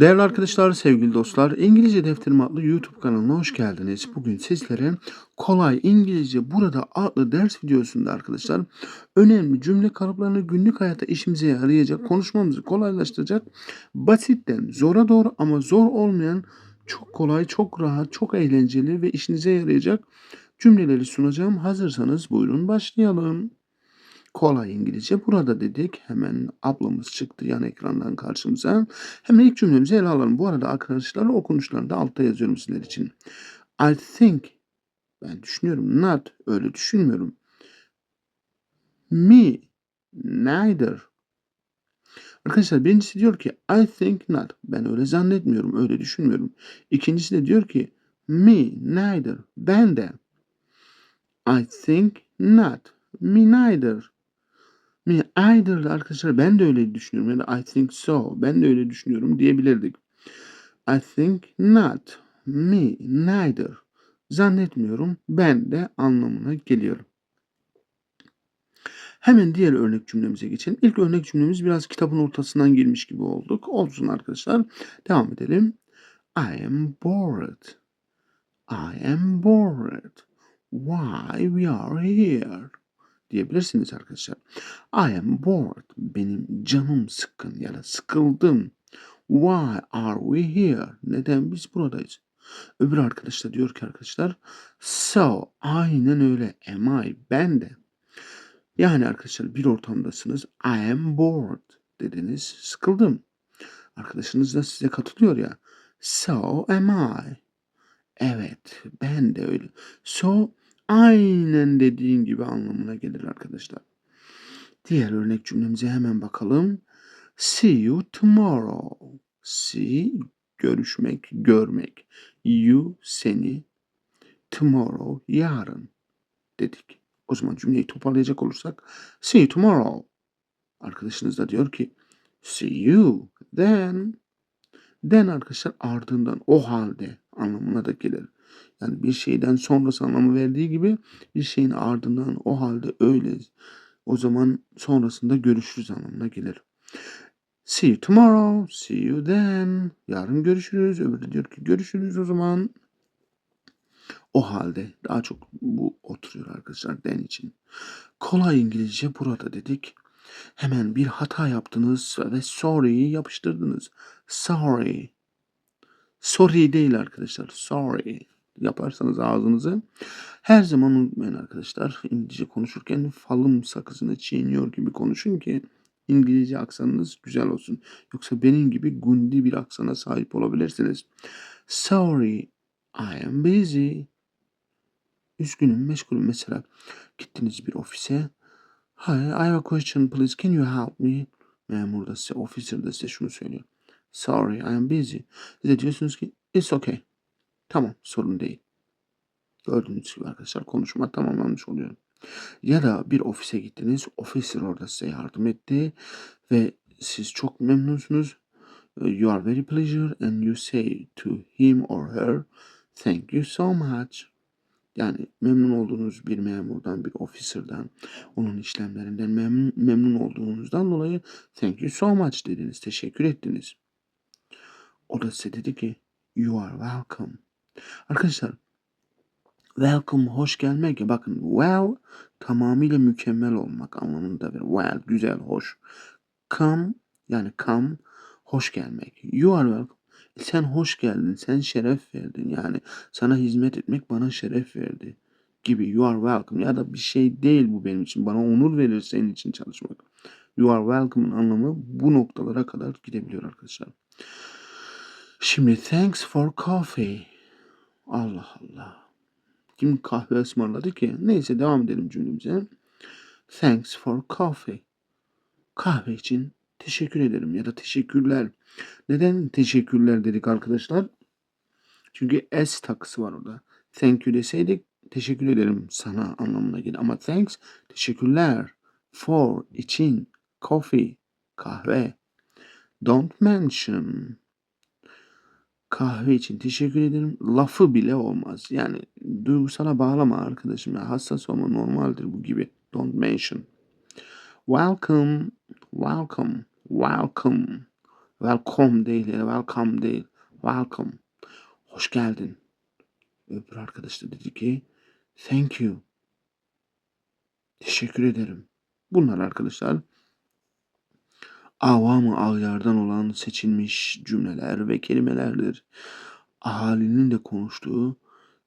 Değerli arkadaşlar, sevgili dostlar, İngilizce Defterim adlı YouTube kanalına hoş geldiniz. Bugün sizlere Kolay İngilizce Burada adlı ders videosunda arkadaşlar önemli cümle kalıplarını günlük hayatta işimize yarayacak, konuşmamızı kolaylaştıracak, basitten zora doğru ama zor olmayan çok kolay, çok rahat, çok eğlenceli ve işinize yarayacak cümleleri sunacağım. Hazırsanız buyurun başlayalım. Kolay İngilizce burada dedik. Hemen ablamız çıktı yan ekrandan karşımıza. Hemen ilk cümlemizi ele alalım. Bu arada arkadaşlar okunuşlarını da altta yazıyorum sizler için. I think ben düşünüyorum. Not öyle düşünmüyorum. Me neither. Arkadaşlar birincisi diyor ki I think not. Ben öyle zannetmiyorum, öyle düşünmüyorum. İkincisi de diyor ki me neither. Ben de. I think not. Me neither. Me either de arkadaşlar ben de öyle düşünüyorum ya da I think so. Ben de öyle düşünüyorum diyebilirdik. I think not. Me neither. Zannetmiyorum. Ben de anlamına geliyor. Hemen diğer örnek cümlemize geçelim. İlk örnek cümlemiz biraz kitabın ortasından girmiş gibi olduk. Olsun arkadaşlar. Devam edelim. I am bored. I am bored. Why we are here? Diyebilirsiniz arkadaşlar. I am bored. Benim canım sıkkın ya da sıkıldım. Why are we here? Neden biz buradayız? Öbür arkadaş da diyor ki arkadaşlar so aynen öyle am I ben de. Yani arkadaşlar bir ortamdasınız I am bored dediniz sıkıldım. Arkadaşınız da size katılıyor ya so am I. Evet ben de öyle. So aynen dediğin gibi anlamına gelir arkadaşlar. Diğer örnek cümlemize hemen bakalım. See you tomorrow. See görüşmek, görmek. You seni tomorrow yarın dedik. O zaman cümleyi toparlayacak olursak see you tomorrow. Arkadaşınız da diyor ki see you then. Then arkadaşlar ardından o halde anlamına da gelir. Yani bir şeyden sonrası anlamı verdiği gibi bir şeyin ardından o halde öyle o zaman sonrasında görüşürüz anlamına gelir. See you tomorrow, see you then. Yarın görüşürüz. Öbürü diyor ki görüşürüz o zaman. O halde daha çok bu oturuyor arkadaşlar den için. Kolay İngilizce burada dedik. Hemen bir hata yaptınız ve sorry'yi yapıştırdınız. Sorry. Sorry değil arkadaşlar. Sorry yaparsanız ağzınızı her zaman unutmayın arkadaşlar. İngilizce konuşurken falım sakızını çiğniyor gibi konuşun ki İngilizce aksanınız güzel olsun. Yoksa benim gibi gundi bir aksana sahip olabilirsiniz. Sorry, I am busy. Üzgünüm, meşgulüm. Mesela gittiniz bir ofise. Hi, I have a question please. Can you help me? Memur da size, officer da size şunu söylüyor. Sorry, I am busy. Siz de diyorsunuz ki it's okay. Tamam, sorun değil. Gördüğünüz gibi arkadaşlar konuşma tamamlanmış oluyor. Ya da bir ofise gittiniz, officer orada size yardım etti ve siz çok memnunsunuz. You are very pleased and you say to him or her thank you so much. Yani memnun olduğunuz bir memurdan, bir officer'dan, onun işlemlerinden memnun, memnun olduğunuzdan dolayı thank you so much dediniz, teşekkür ettiniz. O da size dedi ki you are welcome. Arkadaşlar welcome hoş gelmek bakın well tamamıyla mükemmel olmak anlamında bir well güzel hoş. Come yani come hoş gelmek. You are welcome. Sen hoş geldin, sen şeref verdin yani sana hizmet etmek bana şeref verdi gibi you are welcome ya da bir şey değil bu benim için bana onur verir senin için çalışmak. You are welcome'ın anlamı bu noktalara kadar gidebiliyor arkadaşlar. Şimdi thanks for coffee. Allah Allah. Kim kahve ısmarladı ki? Neyse devam edelim cümlemize. Thanks for coffee. Kahve için teşekkür ederim ya da teşekkürler. Neden teşekkürler dedik arkadaşlar? Çünkü s takısı var orada. Thank you deseydik teşekkür ederim sana anlamına gelir. Ama thanks teşekkürler. For için coffee kahve. Don't mention kahve için teşekkür ederim. Lafı bile olmaz. Yani duygusala bağlama arkadaşım. Ya. Hassas olma normaldir bu gibi. Don't mention. Welcome, welcome, welcome. Welcome değil, welcome değil. Welcome. Hoş geldin. Öbür arkadaş da dedi ki thank you. Teşekkür ederim. Bunlar arkadaşlar avam-ı ağyardan olan seçilmiş cümleler ve kelimelerdir. Ahalinin de konuştuğu,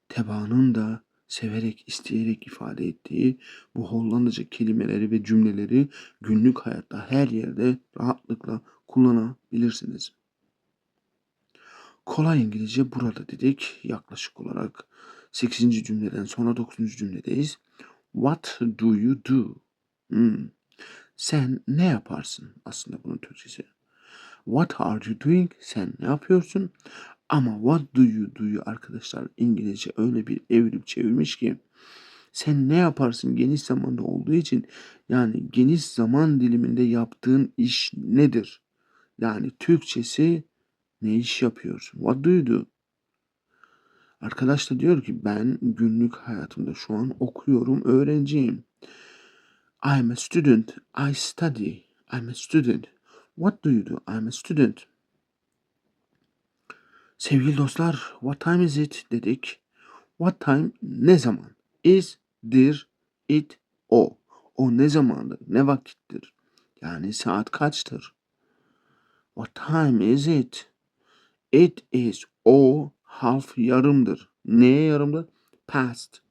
tebaanın da severek, isteyerek ifade ettiği bu Hollandaca kelimeleri ve cümleleri günlük hayatta her yerde rahatlıkla kullanabilirsiniz. Kolay İngilizce burada dedik. Yaklaşık olarak 8. cümleden sonra 9. cümledeyiz. What do you do? Hmm. Sen ne yaparsın? Aslında bunun Türkçesi. What are you doing? Sen ne yapıyorsun? Ama what do you do'yu arkadaşlar İngilizce öyle bir evirip çevirmiş ki sen ne yaparsın geniş zamanda olduğu için yani geniş zaman diliminde yaptığın iş nedir? Yani Türkçesi ne iş yapıyorsun? What do you do? Arkadaş da diyor ki ben günlük hayatımda şu an okuyorum, öğrenciyim. I'm a student. I study. I'm a student. What do you do? I'm a student. Sevgili dostlar, what time is it dedik. What time ne zaman? Is, dir, it, o. O ne zamandır? Ne vakittir? Yani saat kaçtır? What time is it? It is o half yarımdır. Neye yarımdır? Past.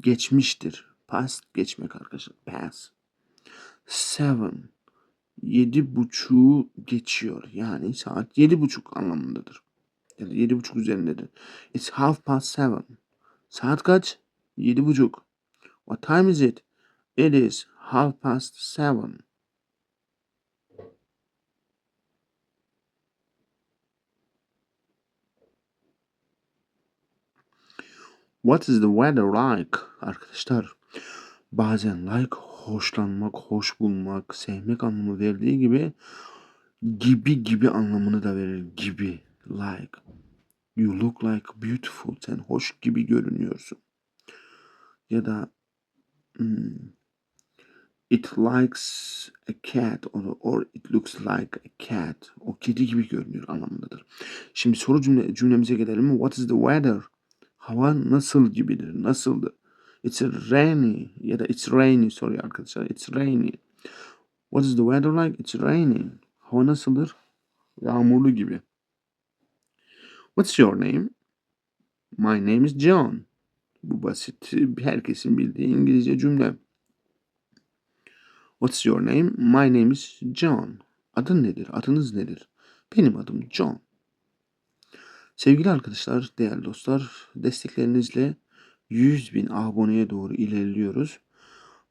Geçmiştir. Past geçmek arkadaşlar. Past. Seven. Yedi buçuğu geçiyor. Yani saat yedi buçuk anlamındadır. Ya da yedi buçuk üzerindedir. It's half past seven. Saat kaç? Yedi buçuk. What time is it? It is half past seven. What is the weather like? Arkadaşlar bazen like hoşlanmak, hoş bulmak, sevmek anlamı verdiği gibi gibi gibi anlamını da verir. Gibi. Like. You look like beautiful. Sen hoş gibi görünüyorsun. Ya da hmm, it likes a cat or, or it looks like a cat. O kedi gibi görünüyor anlamındadır. Şimdi soru cümle, cümlemize gelelim. What is the weather? Hava nasıl gibidir? Nasıldır? It's rainy ya da it's rainy sorry arkadaşlar. It's rainy. What is the weather like? It's raining. Hava nasıldır? Yağmurlu gibi. What's your name? My name is John. Bu basit herkesin bildiği İngilizce cümle. What's your name? My name is John. Adın nedir? Adınız nedir? Benim adım John. Sevgili arkadaşlar, değerli dostlar, desteklerinizle 100 bin aboneye doğru ilerliyoruz.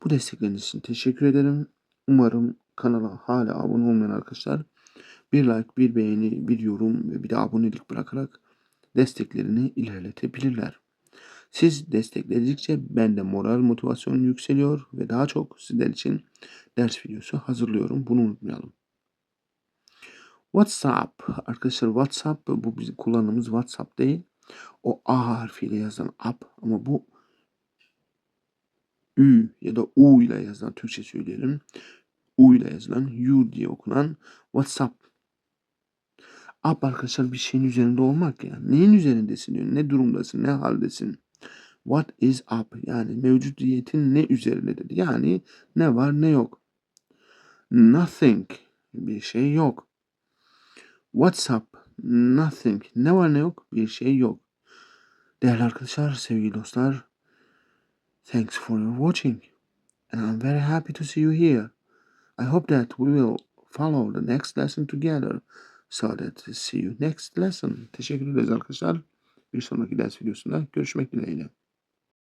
Bu destekleriniz için teşekkür ederim. Umarım kanala hala abone olmayan arkadaşlar bir like, bir beğeni, bir yorum ve bir de abonelik bırakarak desteklerini ilerletebilirler. Siz destekledikçe bende moral motivasyon yükseliyor ve daha çok sizler için ders videosu hazırlıyorum. Bunu unutmayalım. WhatsApp arkadaşlar WhatsApp bu bizim kullandığımız WhatsApp değil. O A harfiyle yazılan app ama bu Ü ya da U ile yazılan Türkçe söyleyelim. U ile yazılan U diye okunan WhatsApp. App arkadaşlar bir şeyin üzerinde olmak ya. Neyin üzerindesin diyor. Ne durumdasın, ne haldesin. What is up? Yani mevcudiyetin ne üzerindedir? Yani ne var ne yok. Nothing. Bir şey yok. What's up? Nothing. Ne var ne yok? Bir şey yok. Değerli arkadaşlar, sevgili dostlar. Thanks for your watching. And I'm very happy to see you here. I hope that we will follow the next lesson together. So that see you next lesson. Teşekkür ederiz arkadaşlar. Bir sonraki ders videosunda görüşmek dileğiyle.